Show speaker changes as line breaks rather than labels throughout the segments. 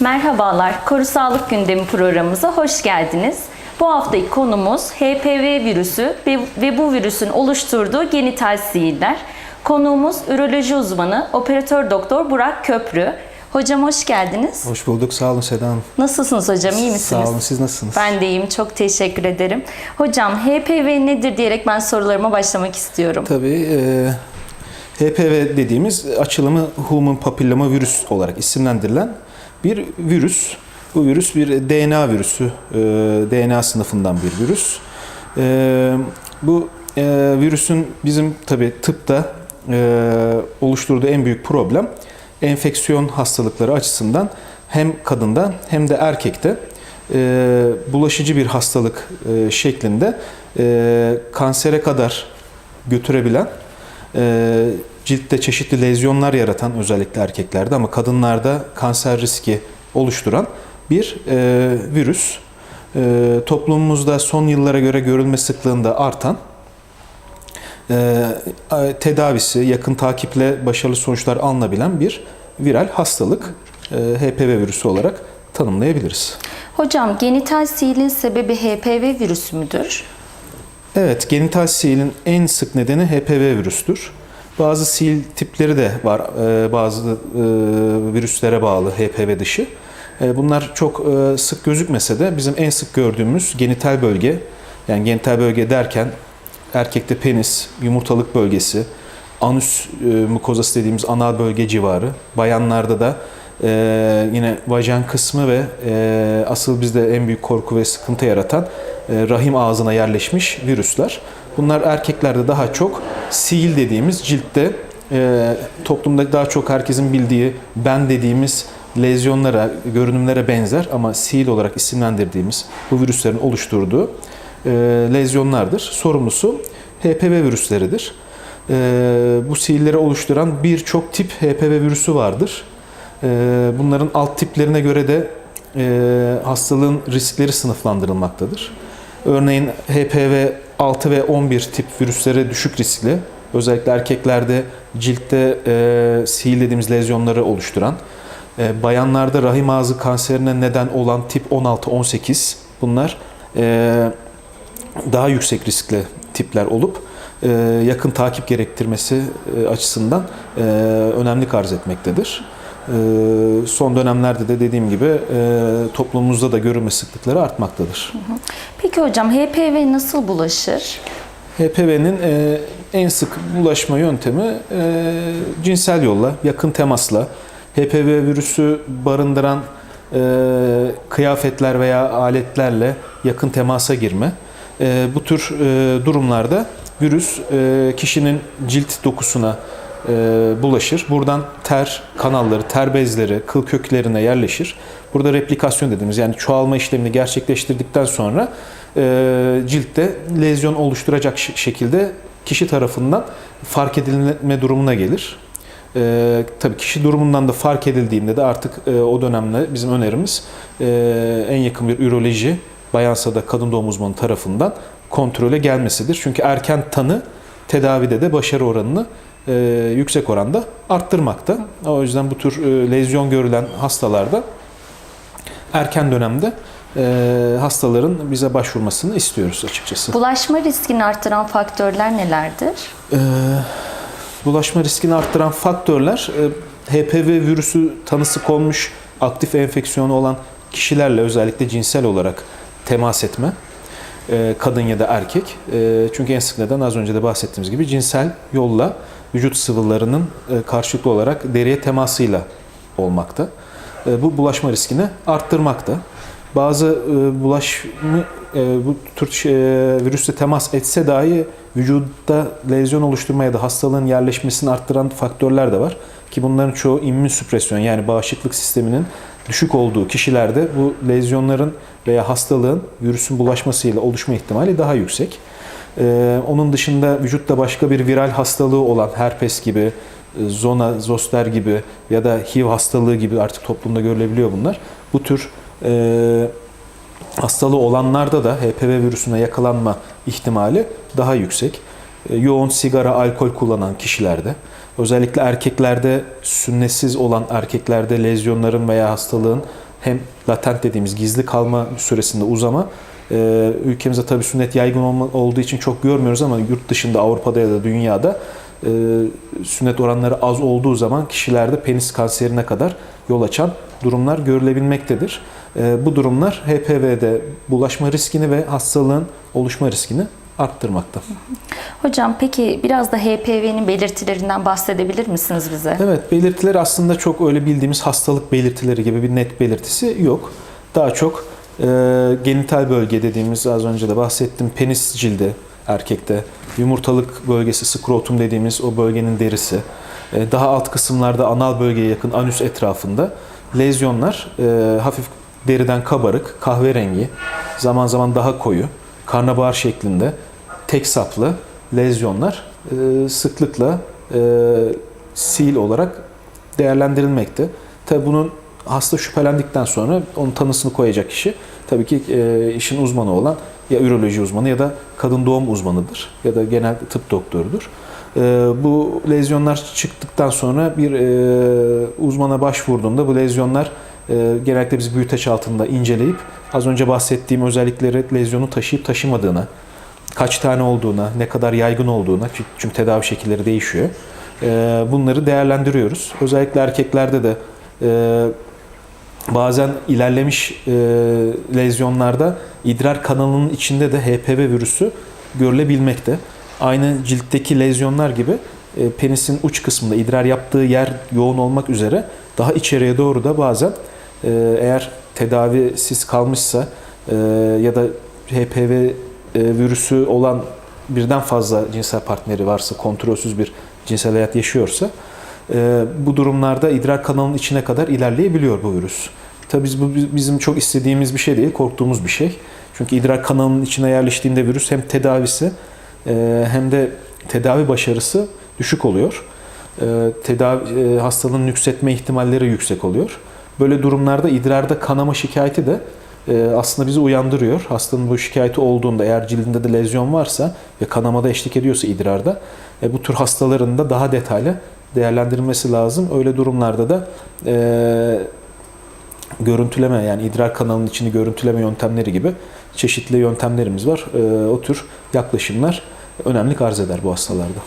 Merhabalar, Koru Sağlık Gündemi programımıza hoş geldiniz. Bu haftaki konumuz HPV virüsü ve, bu virüsün oluşturduğu genital sihirler. Konuğumuz üroloji uzmanı, operatör doktor Burak Köprü. Hocam hoş geldiniz.
Hoş bulduk. Sağ olun Seda Hanım.
Nasılsınız hocam, iyi misiniz?
Sağ olun. Siz nasılsınız?
Ben de iyiyim, çok teşekkür ederim. Hocam HPV nedir diyerek ben sorularıma başlamak istiyorum.
Tabii e, HPV dediğimiz açılımı Human Papilloma Virüs olarak isimlendirilen bir virüs. Bu virüs bir DNA virüsü, e, DNA sınıfından bir virüs. E, bu e, virüsün bizim tabii tıpta oluşturduğu en büyük problem enfeksiyon hastalıkları açısından hem kadında hem de erkekte bulaşıcı bir hastalık şeklinde kansere kadar götürebilen, ciltte çeşitli lezyonlar yaratan özellikle erkeklerde ama kadınlarda kanser riski oluşturan bir e, virüs. E, toplumumuzda son yıllara göre görülme sıklığında artan e, tedavisi, yakın takiple başarılı sonuçlar alınabilen bir viral hastalık e, HPV virüsü olarak tanımlayabiliriz.
Hocam genital sihirin sebebi HPV virüsü müdür?
Evet, genital sihilin en sık nedeni HPV virüstür. Bazı sihil tipleri de var, e, bazı e, virüslere bağlı HPV dışı. E, Bunlar çok sık gözükmese de bizim en sık gördüğümüz genital bölge, yani genital bölge derken erkekte penis, yumurtalık bölgesi, anüs e, mukozası dediğimiz anal bölge civarı, bayanlarda da yine vajen kısmı ve asıl bizde en büyük korku ve sıkıntı yaratan rahim ağzına yerleşmiş virüsler. Bunlar erkeklerde daha çok sihil dediğimiz ciltte e, toplumda daha çok herkesin bildiği ben dediğimiz lezyonlara, görünümlere benzer ama sihil olarak isimlendirdiğimiz bu virüslerin oluşturduğu e, lezyonlardır. Sorumlusu HPV virüsleridir. E, bu sihilleri oluşturan birçok tip HPV virüsü vardır. E, bunların alt tiplerine göre de e, hastalığın riskleri sınıflandırılmaktadır. Örneğin HPV 6 ve 11 tip virüslere düşük riskli, özellikle erkeklerde ciltte e, sihir dediğimiz lezyonları oluşturan, e, bayanlarda rahim ağzı kanserine neden olan tip 16-18 bunlar e, daha yüksek riskli tipler olup e, yakın takip gerektirmesi e, açısından e, önemli arz etmektedir. E, son dönemlerde de dediğim gibi e, toplumumuzda da görülme sıklıkları artmaktadır.
Peki hocam HPV nasıl bulaşır?
HPV'nin e, en sık bulaşma yöntemi e, cinsel yolla, yakın temasla, HPV virüsü barındıran kıyafetler veya aletlerle yakın temasa girme. Bu tür durumlarda virüs kişinin cilt dokusuna e, bulaşır. Buradan ter kanalları, ter bezleri, kıl köklerine yerleşir. Burada replikasyon dediğimiz yani çoğalma işlemini gerçekleştirdikten sonra e, ciltte lezyon oluşturacak şekilde kişi tarafından fark edilme durumuna gelir. E, tabii kişi durumundan da fark edildiğinde de artık e, o dönemde bizim önerimiz e, en yakın bir üroloji, bayansa da kadın doğum uzmanı tarafından kontrole gelmesidir. Çünkü erken tanı tedavide de başarı oranını e, yüksek oranda arttırmakta. O yüzden bu tür e, lezyon görülen hastalarda erken dönemde e, hastaların bize başvurmasını istiyoruz açıkçası.
Bulaşma riskini arttıran faktörler nelerdir?
Ee, bulaşma riskini arttıran faktörler e, HPV virüsü tanısı konmuş aktif enfeksiyonu olan kişilerle özellikle cinsel olarak temas etme. e, Kadın ya da erkek. E, Çünkü en sık neden az önce de bahsettiğimiz gibi cinsel yolla vücut sıvılarının e, karşılıklı olarak deriye temasıyla olmakta. E, Bu bulaşma riskini arttırmakta. Bazı e, bulaşma bu tür virüsle temas etse dahi vücutta lezyon oluşturmaya da hastalığın yerleşmesini arttıran faktörler de var. Ki bunların çoğu immün süpresyon yani bağışıklık sisteminin düşük olduğu kişilerde bu lezyonların veya hastalığın virüsün bulaşmasıyla oluşma ihtimali daha yüksek. E, onun dışında vücutta başka bir viral hastalığı olan herpes gibi, e, zona, zoster gibi ya da HIV hastalığı gibi artık toplumda görülebiliyor bunlar. Bu tür e, hastalığı olanlarda da HPV virüsüne yakalanma ihtimali daha yüksek. E, Yoğun sigara, alkol kullanan kişilerde, özellikle erkeklerde sünnetsiz olan erkeklerde lezyonların veya hastalığın hem latent dediğimiz gizli kalma süresinde uzama e, ülkemizde tabii sünnet yaygın olma- olduğu için çok görmüyoruz ama yurt dışında Avrupa'da ya da dünyada e, sünnet oranları az olduğu zaman kişilerde penis kanserine kadar yol açan durumlar görülebilmektedir. E, bu durumlar HPV'de bulaşma riskini ve hastalığın oluşma riskini arttırmakta.
Hocam peki biraz da HPV'nin belirtilerinden bahsedebilir misiniz bize?
Evet, belirtileri aslında çok öyle bildiğimiz hastalık belirtileri gibi bir net belirtisi yok. Daha çok e, genital bölge dediğimiz az önce de bahsettim penis cildi erkekte, yumurtalık bölgesi skrotum dediğimiz o bölgenin derisi, e, daha alt kısımlarda anal bölgeye yakın anüs etrafında lezyonlar e, hafif deriden kabarık, kahverengi, zaman zaman daha koyu, karnabahar şeklinde tek saplı lezyonlar e, sıklıkla e, sil olarak değerlendirilmekte. Tabi bunun hasta şüphelendikten sonra onun tanısını koyacak kişi tabii ki e, işin uzmanı olan ya üroloji uzmanı ya da kadın doğum uzmanıdır ya da genel tıp doktorudur. E, bu lezyonlar çıktıktan sonra bir e, uzmana başvurduğunda bu lezyonlar e, genellikle biz büyüteç altında inceleyip az önce bahsettiğim özellikleri lezyonu taşıyıp taşımadığına, kaç tane olduğuna, ne kadar yaygın olduğuna çünkü- tedavi şekilleri değişiyor. Ee, Bunları değerlendiriyoruz. Özellikle erkeklerde de e, bazen ilerlemiş e, lezyonlarda idrar kanalının içinde de HPV virüsü görülebilmekte. Aynı ciltteki lezyonlar gibi e, penisin uç kısmında idrar yaptığı yer yoğun olmak üzere daha içeriye doğru da bazen e, eğer tedavisiz kalmışsa e, ya da HPV e, virüsü olan birden fazla cinsel partneri varsa, kontrolsüz bir cinsel hayat yaşıyorsa bu durumlarda idrar kanalının içine kadar ilerleyebiliyor bu virüs. Tabii biz, bu bizim çok istediğimiz bir şey değil, korktuğumuz bir şey. Çünkü idrar kanalının içine yerleştiğinde virüs hem tedavisi e, hem de tedavi başarısı düşük oluyor. E, Tedavi e, hastalığın nüksetme ihtimalleri yüksek oluyor. Böyle durumlarda idrarda kanama şikayeti de aslında bizi uyandırıyor. Hastanın bu şikayeti olduğunda eğer cildinde de lezyon varsa ve kanamada eşlik ediyorsa idrarda bu tür hastaların da daha detaylı değerlendirilmesi lazım. Öyle durumlarda da e, görüntüleme yani idrar kanalının içini görüntüleme yöntemleri gibi çeşitli yöntemlerimiz var. E, o tür yaklaşımlar önemli arz eder bu hastalarda.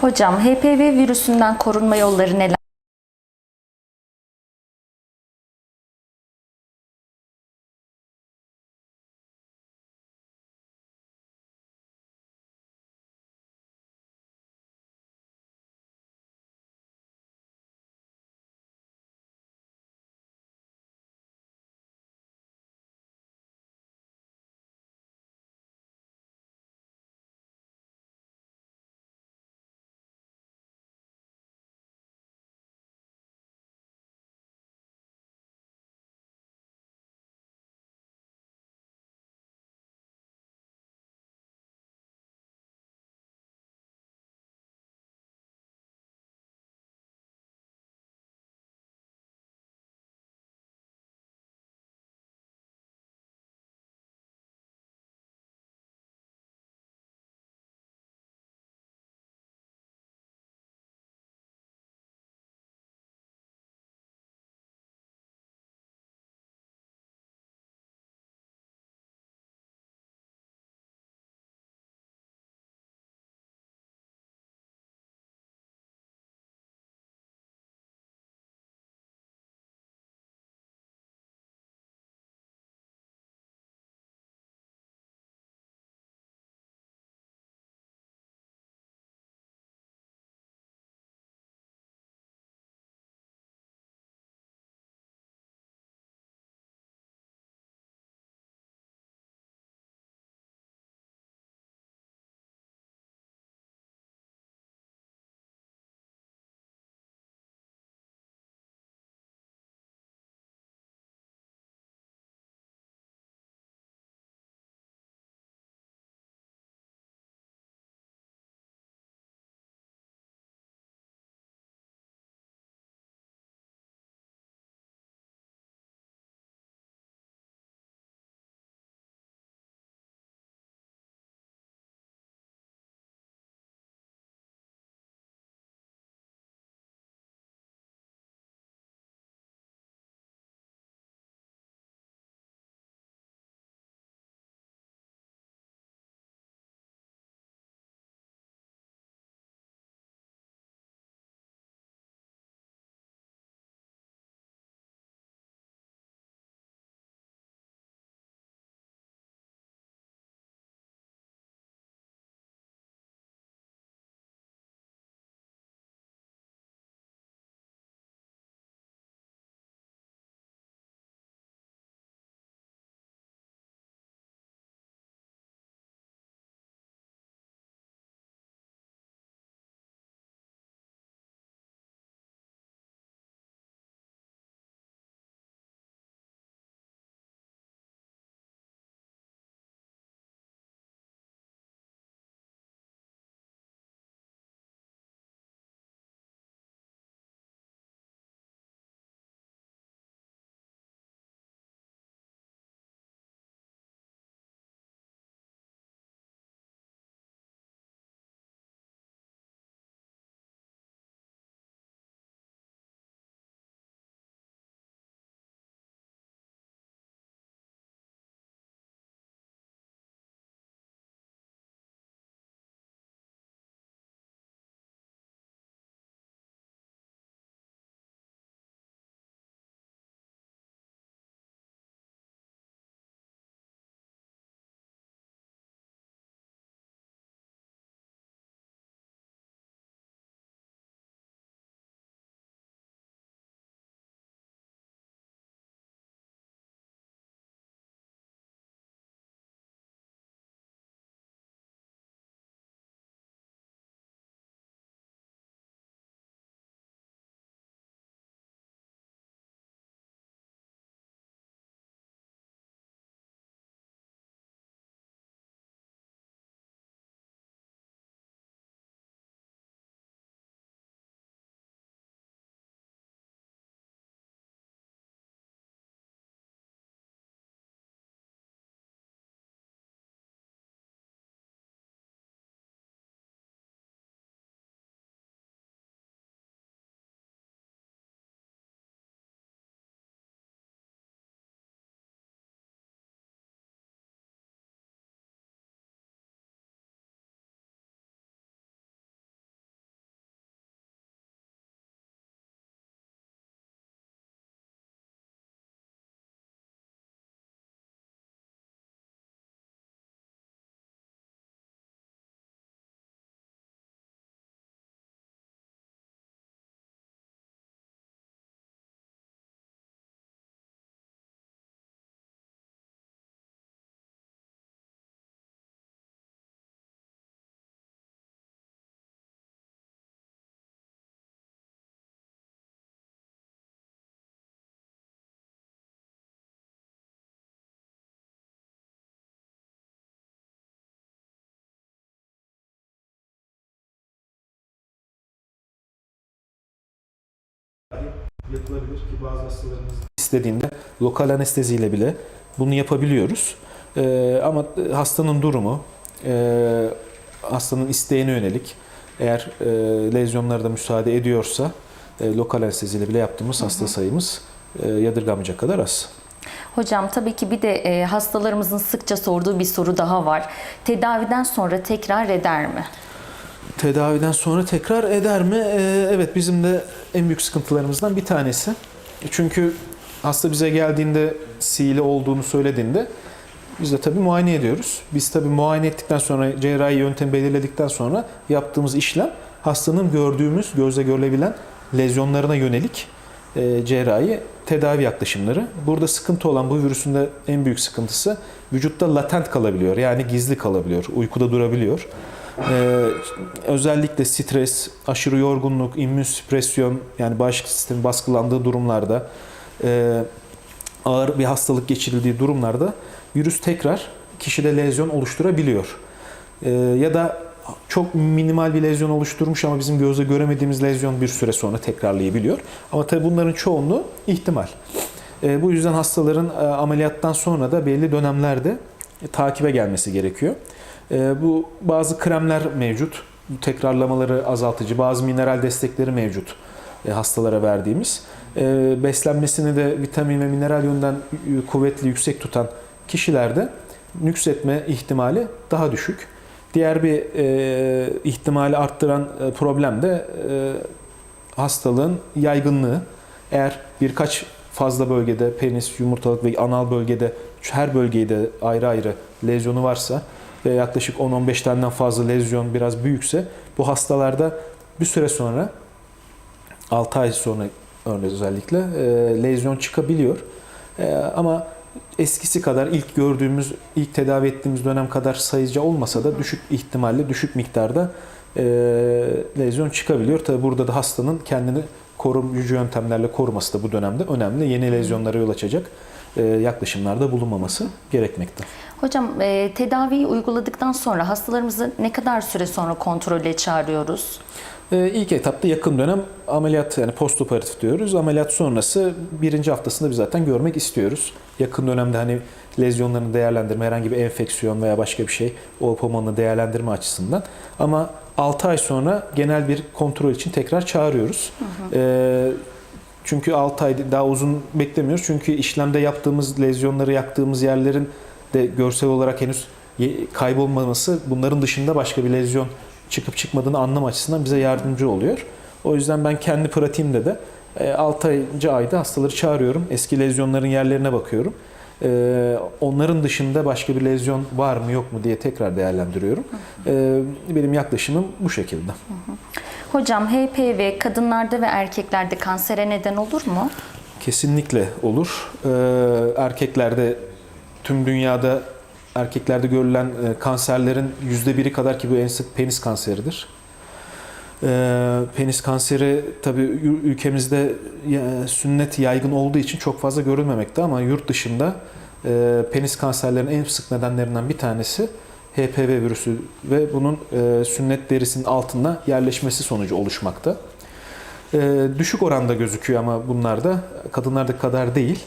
Hocam HPV virüsünden korunma yolları neler?
Yapılabilir ki bazı hastalarımız istediğinde lokal anesteziyle bile bunu yapabiliyoruz. Ee, ama hastanın durumu, e, hastanın isteğine yönelik eğer e, lezyonları da müsaade ediyorsa e, lokal anesteziyle bile yaptığımız hasta sayımız e, yadırgamayacak kadar az.
Hocam tabii ki bir de e, hastalarımızın sıkça sorduğu bir soru daha var. Tedaviden sonra tekrar eder mi?
Tedaviden sonra tekrar eder mi? Ee, evet bizim de en büyük sıkıntılarımızdan bir tanesi. Çünkü hasta bize geldiğinde sihirli olduğunu söylediğinde biz de tabii muayene ediyoruz. Biz tabii muayene ettikten sonra cerrahi yöntemi belirledikten sonra yaptığımız işlem hastanın gördüğümüz, gözle görülebilen lezyonlarına yönelik e, cerrahi tedavi yaklaşımları. Burada sıkıntı olan bu virüsün de en büyük sıkıntısı vücutta latent kalabiliyor. Yani gizli kalabiliyor, uykuda durabiliyor. Ee, özellikle stres, aşırı yorgunluk, immün süpresyon yani bağışıklık sistemi baskılandığı durumlarda e, ağır bir hastalık geçirildiği durumlarda virüs tekrar kişide lezyon oluşturabiliyor. Ee, ya da çok minimal bir lezyon oluşturmuş ama bizim gözle göremediğimiz lezyon bir süre sonra tekrarlayabiliyor. Ama tabii bunların çoğunluğu ihtimal. Ee, bu yüzden hastaların e, ameliyattan sonra da belli dönemlerde e, takibe gelmesi gerekiyor. Ee, bu bazı kremler mevcut. Tekrarlamaları azaltıcı, bazı mineral destekleri mevcut e, hastalara verdiğimiz. Ee, beslenmesini de vitamin ve mineral yönden kuvvetli, yüksek tutan kişilerde nüksetme ihtimali daha düşük. Diğer bir e, ihtimali arttıran e, problem de e, hastalığın yaygınlığı. Eğer birkaç fazla bölgede penis, yumurtalık ve anal bölgede her bölgede ayrı ayrı lezyonu varsa yaklaşık 10-15 taneden fazla lezyon biraz büyükse bu hastalarda bir süre sonra 6 ay sonra örneğin özellikle e, lezyon çıkabiliyor. E, ama eskisi kadar ilk gördüğümüz, ilk tedavi ettiğimiz dönem kadar sayıca olmasa da düşük ihtimalle, düşük miktarda e, lezyon çıkabiliyor. Tabi burada da hastanın kendini koruyucu yöntemlerle koruması da bu dönemde önemli. Yeni lezyonlara yol açacak yaklaşımlarda bulunmaması gerekmekte.
Hocam e, tedaviyi uyguladıktan sonra hastalarımızı ne kadar süre sonra kontrole çağırıyoruz?
Ee, İlk etapta yakın dönem ameliyat yani postoperatif diyoruz. Ameliyat sonrası birinci haftasında biz zaten görmek istiyoruz. Yakın dönemde hani lezyonlarını değerlendirme, herhangi bir enfeksiyon veya başka bir şey o pomanını değerlendirme açısından. Ama 6 ay sonra genel bir kontrol için tekrar çağırıyoruz. Ee, çünkü 6 ay daha uzun beklemiyoruz. Çünkü işlemde yaptığımız lezyonları yaktığımız yerlerin de görsel olarak henüz kaybolmaması bunların dışında başka bir lezyon çıkıp çıkmadığını anlam açısından bize yardımcı oluyor. O yüzden ben kendi pratiğimde de 6. ayda hastaları çağırıyorum. Eski lezyonların yerlerine bakıyorum. E, Onların dışında başka bir lezyon var mı yok mu diye tekrar değerlendiriyorum. E, Benim yaklaşımım bu şekilde.
Hocam HPV kadınlarda ve erkeklerde kansere neden olur mu?
Kesinlikle olur. Ee, erkeklerde tüm dünyada erkeklerde görülen e, kanserlerin yüzde biri kadar ki bu en sık penis kanseridir. Ee, penis kanseri tabii ül- ülkemizde sünnet yaygın olduğu için çok fazla görülmemekte ama yurt dışında e, penis kanserlerinin en sık nedenlerinden bir tanesi HPV virüsü ve bunun e, sünnet derisinin altında yerleşmesi sonucu oluşmakta. Ee, düşük oranda gözüküyor ama bunlarda kadınlarda kadar değil.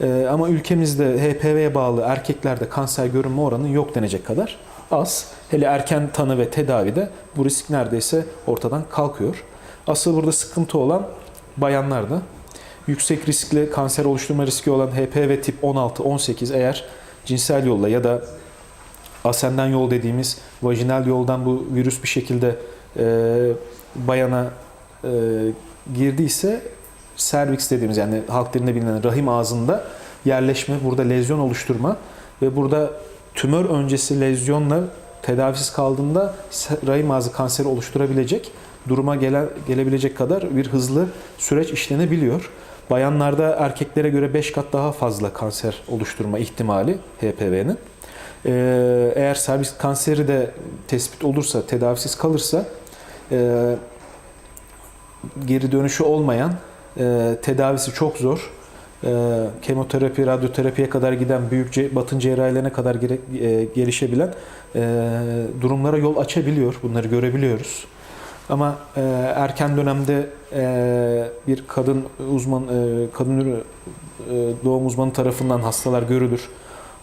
Ee, ama ülkemizde HPV'ye bağlı erkeklerde kanser görünme oranı yok denecek kadar az. Hele erken tanı ve tedavide bu risk neredeyse ortadan kalkıyor. Asıl burada sıkıntı olan bayanlarda. Yüksek riskli kanser oluşturma riski olan HPV tip 16-18 eğer cinsel yolla ya da asenden yol dediğimiz vajinal yoldan bu virüs bir şekilde e, bayana e, girdiyse serviks dediğimiz yani halk dilinde bilinen rahim ağzında yerleşme, burada lezyon oluşturma ve burada tümör öncesi lezyonla tedavisiz kaldığında rahim ağzı kanseri oluşturabilecek duruma gele, gelebilecek kadar bir hızlı süreç işlenebiliyor. Bayanlarda erkeklere göre 5 kat daha fazla kanser oluşturma ihtimali HPV'nin. Ee, eğer servis kanseri de tespit olursa, tedavisiz kalırsa e, geri dönüşü olmayan, e, tedavisi çok zor, e, kemoterapi, radyoterapiye kadar giden büyük batın cerrahilerine kadar gere- e, gelişebilen e, durumlara yol açabiliyor. Bunları görebiliyoruz. Ama e, erken dönemde e, bir kadın uzman, e, kadın e, doğum uzmanı tarafından hastalar görülür.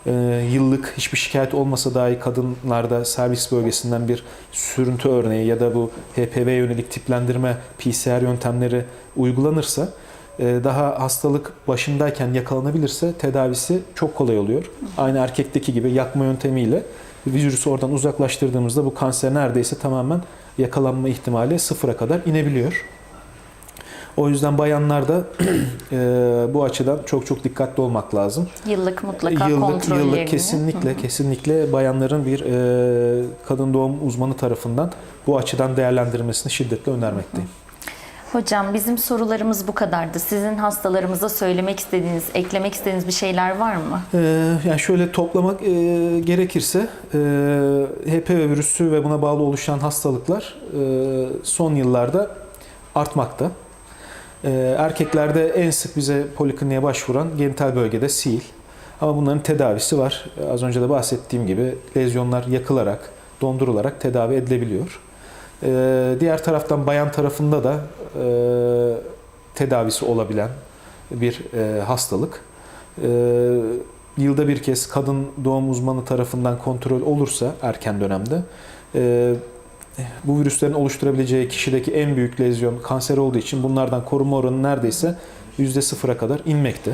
E, yıllık hiçbir şikayet olmasa dahi kadınlarda servis bölgesinden bir sürüntü örneği ya da bu HPV yönelik tiplendirme PCR yöntemleri uygulanırsa e, daha hastalık başındayken yakalanabilirse tedavisi çok kolay oluyor. Aynı erkekteki gibi yakma yöntemiyle virüsü oradan uzaklaştırdığımızda bu kanser neredeyse tamamen yakalanma ihtimali sıfıra kadar inebiliyor. O yüzden bayanlarda e, bu açıdan çok çok dikkatli olmak lazım.
Yıllık mutlaka
Yıllık,
kontrollerini.
yıllık kesinlikle kesinlikle bayanların bir e, kadın doğum uzmanı tarafından bu açıdan değerlendirmesini şiddetle önermekteyim.
Hocam bizim sorularımız bu kadardı. Sizin hastalarımıza söylemek istediğiniz, eklemek istediğiniz bir şeyler var mı?
Ee, yani şöyle toplamak e, gerekirse e, HPV virüsü ve buna bağlı oluşan hastalıklar e, son yıllarda artmakta. E, erkeklerde en sık bize polikliniğe başvuran genital bölgede sil. Ama bunların tedavisi var. Az önce de bahsettiğim gibi lezyonlar yakılarak, dondurularak tedavi edilebiliyor. E, diğer taraftan bayan tarafında da e, tedavisi olabilen bir e, hastalık. Ee, yılda bir kez kadın doğum uzmanı tarafından kontrol olursa erken dönemde e, bu virüslerin oluşturabileceği kişideki en büyük lezyon kanser olduğu için bunlardan koruma oranı neredeyse %0'a kadar inmekte.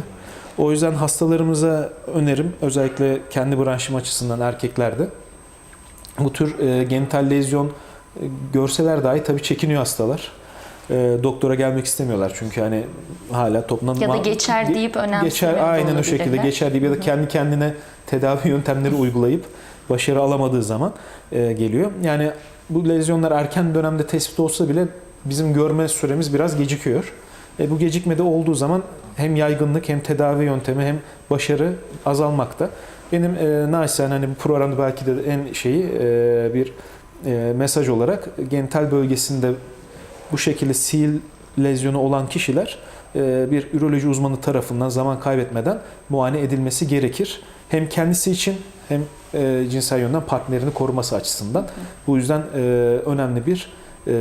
O yüzden hastalarımıza önerim özellikle kendi branşım açısından erkeklerde bu tür e, genital lezyon e, görseler dahi tabii çekiniyor hastalar. E, doktora gelmek istemiyorlar çünkü hani hala toplumdan
Ya da geçer
ge-
deyip önemsemiyor
geçer aynen o şekilde geçer deyip ya da kendi kendine tedavi yöntemleri uygulayıp başarı alamadığı zaman e, geliyor. Yani bu lezyonlar erken dönemde tespit olsa bile bizim görme süremiz biraz gecikiyor. E, bu gecikmede olduğu zaman hem yaygınlık hem tedavi yöntemi hem başarı azalmakta. Benim e, naçizane hani bu programda belki de en şeyi e, bir e, mesaj olarak genital bölgesinde bu şekilde sil lezyonu olan kişiler e, bir üroloji uzmanı tarafından zaman kaybetmeden muayene edilmesi gerekir. Hem kendisi için hem e, cinsel yönden partnerini koruması açısından. Bu yüzden e, önemli bir e,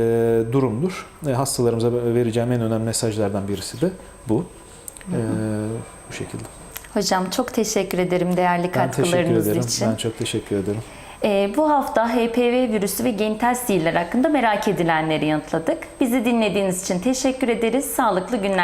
durumdur. E, hastalarımıza vereceğim en önemli mesajlardan birisi de bu. E, bu şekilde.
Hocam çok teşekkür ederim değerli
Ben
katkılarınız
ederim.
için.
Ben çok teşekkür ederim.
Ee, bu hafta HPV virüsü ve genital sihirler hakkında merak edilenleri yanıtladık. Bizi dinlediğiniz için teşekkür ederiz. Sağlıklı günler